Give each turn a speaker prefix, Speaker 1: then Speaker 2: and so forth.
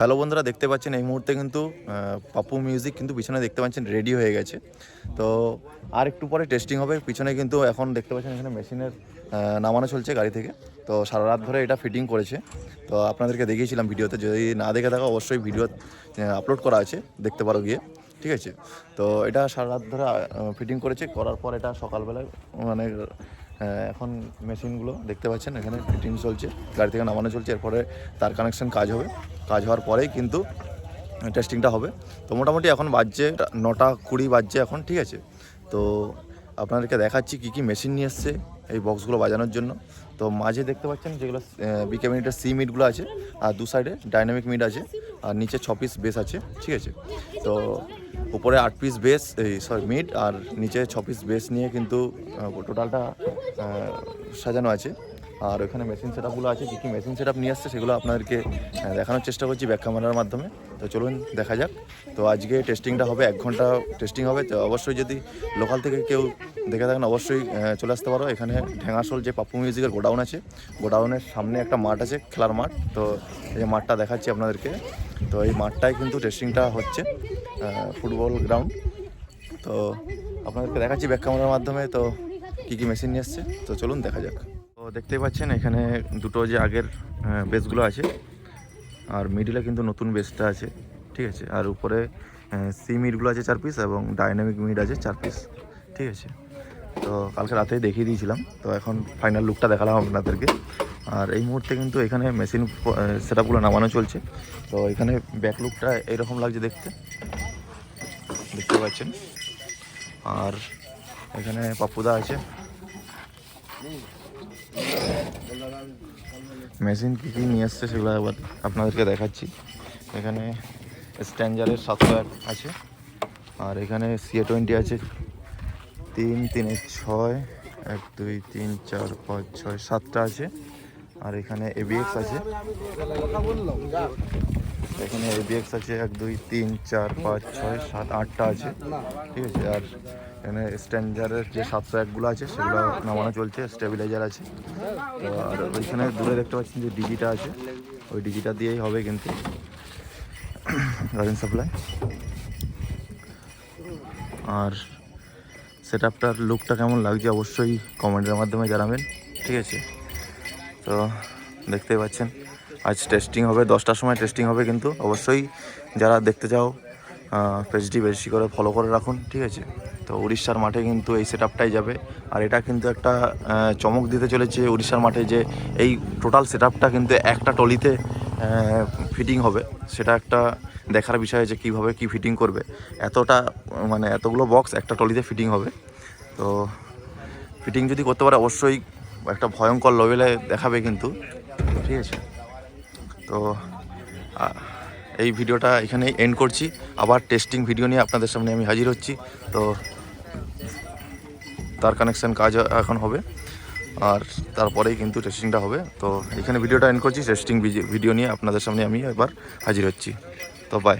Speaker 1: Hello বন্ধুরা, দেখতে পাচ্ছেন এই মুহূর্তে কিন্তু পাপ্পু মিউজিক কিন্তু পিছনে দেখতে পাচ্ছেন রেডি হয়ে গেছে। তো আর একটু পরে টেস্টিং হবে, পিছনে কিন্তু এখন দেখতে পাচ্ছেন এখানে মেশিনের নামানো চলছে গাড়ি থেকে। তো সারা রাত ধরে এটা ফিটিং করেছে। তো আপনাদেরকে দেখিয়েছিলাম ভিডিওতে, যদি না দেখে থাকো, অবশ্যই ভিডিও আপলোড করা আছে, দেখতে পারো গিয়ে, ঠিক আছে? তো এটা সারা রাত ধরে ফিটিং করেছে, করার পর এটা সকালবেলায় মানে এখন মেশিনগুলো দেখতে পাচ্ছেন, এখানে ফিটিং চলছে, গাড়ি থেকে নামানো চলছে, এরপরে তার কানেকশন কাজ হবে। কাজ হওয়ার পরেই কিন্তু টেস্টিংটা হবে। তো মোটামুটি এখন বাজছে নটা কুড়ি বাজছে এখন, ঠিক আছে? তো আপনাদেরকে দেখাচ্ছি কি কি মেশিন নিয়ে এসছে। এই বক্সগুলো বাজানোর জন্য। তো মাঝে দেখতে পাচ্ছেন যেগুলো বিকে মিনিটের সি মিটগুলো আছে, আর দু সাইডে ডাইনামিক মিট আছে, আর নিচে ছ পিস বেস আছে, ঠিক আছে? তো উপরে আট পিস বেস এই সরি মিট আর নিচে ছ পিস বেস নিয়ে কিন্তু টোটালটা সাজানো আছে। আর ওখানে মেশিন সেট আপগুলো আছে, কী কী মেশিন সেট আপ নিয়ে আসছে সেগুলো আপনাদেরকে দেখানোর চেষ্টা করছি ব্যাক ক্যামেরার মাধ্যমে। তো চলুন দেখা যাক। তো আজকে টেস্টিংটা হবে, এক ঘণ্টা টেস্টিং হবে। তো অবশ্যই যদি লোকাল থেকে কেউ দেখে থাকেন, অবশ্যই চলে আসতে পারো। এখানে ঢেঙ্গাসোল যে পাপ্পু মিউজিকের গোডাউন আছে, গোডাউনের সামনে একটা মাঠ আছে, খেলার মাঠ। তো এই মাঠটা দেখাচ্ছি আপনাদেরকে। তো এই মাঠটায় কিন্তু টেস্টিংটা হচ্ছে ফুটবল গ্রাউন্ড তো আপনাদেরকে দেখাচ্ছি ব্যাক ক্যামেরার মাধ্যমে, তো কী কী মেশিন নিয়ে এসছে তো চলুন দেখা যাক। তো দেখতেই পাচ্ছেন, এখানে দুটো যে আগের বেসগুলো আছে, আর মিডিলে কিন্তু নতুন বেসটা আছে, ঠিক আছে? আর উপরে সি মিডগুলো আছে চার পিস এবং ডাইনামিক মিড আছে চার পিস ঠিক আছে? তো কালকে রাতেই দেখিয়ে দিয়েছিলাম, তো এখন ফাইনাল লুকটা দেখালাম আপনাদেরকে। আর এই মুহূর্তে কিন্তু এখানে মেশিন সেট আপগুলো নামানো চলছে, তো এখানে ব্যাক লুকটা এইরকম লাগছে দেখতে দেখতে পাচ্ছেন? আর এখানে পাপুদা আছে। মেশিন কী কী নিয়ে এসছে সেগুলো একবার আপনাদেরকে দেখাচ্ছি। এখানে স্ট্যান্ডারের সাতশো এক আছে। আর এখানে সিএ টোয়েন্টি আছে। তিন, তিনে ছয়, এক, দুই, তিন, চার, পাঁচ, ছয়, সাতটা আছে। আর এখানে এবিএক্স আছে। এখানে এবিএক্স আছে এক, দুই, তিন, চার, পাঁচ, ছয়, সাত, আটটা আছে। ঠিক আছে? আর এখানে স্ট্যান্ডারের যে সাতশো একগুলো আছে, সেগুলো নামানো চলছে স্টেবিলাইজার আছে। আর ওইখানে দূরে দেখতে পাচ্ছেন যে ডিজিটা আছে। ওই ডিজিটা দিয়েই হবে কিন্তু। কারেন্ট সাপ্লাই আর সেট আপটার লুকটা কেমন লাগছে অবশ্যই কমেন্টের মাধ্যমে জানাবেন। ঠিক আছে? তো দেখতেই পাচ্ছেন। আজ টেস্টিং হবে, দশটার সময় টেস্টিং হবে কিন্তু। অবশ্যই যারা দেখতে চাও পেজটি বেশি করে ফলো করে রাখুন, ঠিক আছে? তো উড়িষ্যার মাঠে কিন্তু এই সেট যাবে। আর এটা কিন্তু একটা চমক দিতে চলেছে উড়িষ্যার মাঠে যে এই টোটাল সেট কিন্তু একটা টলিতে ফিটিং হবে। সেটা একটা দেখার বিষয় যে কীভাবে কী ফিটিং করবে। এতটা মানে এতগুলো বক্স একটা টলিতে ফিটিং হবে। তো ফিটিং যদি করতে পারে, অবশ্যই একটা ভয়ঙ্কর লেভেলে দেখাবে কিন্তু। ঠিক আছে? তো এই ভিডিওটা এখানেই এন্ড করছি। আবার টেস্টিং ভিডিও নিয়ে আপনাদের সামনে আমি হাজির হচ্ছি। তো, তার কানেকশান কাজ এখন হবে। আর তারপরেই কিন্তু টেস্টিংটা হবে। তো, এখানে ভিডিওটা এন্ড করছি। টেস্টিং ভিডিও নিয়ে আপনাদের সামনে আমি এবার হাজির হচ্ছি। তো বাই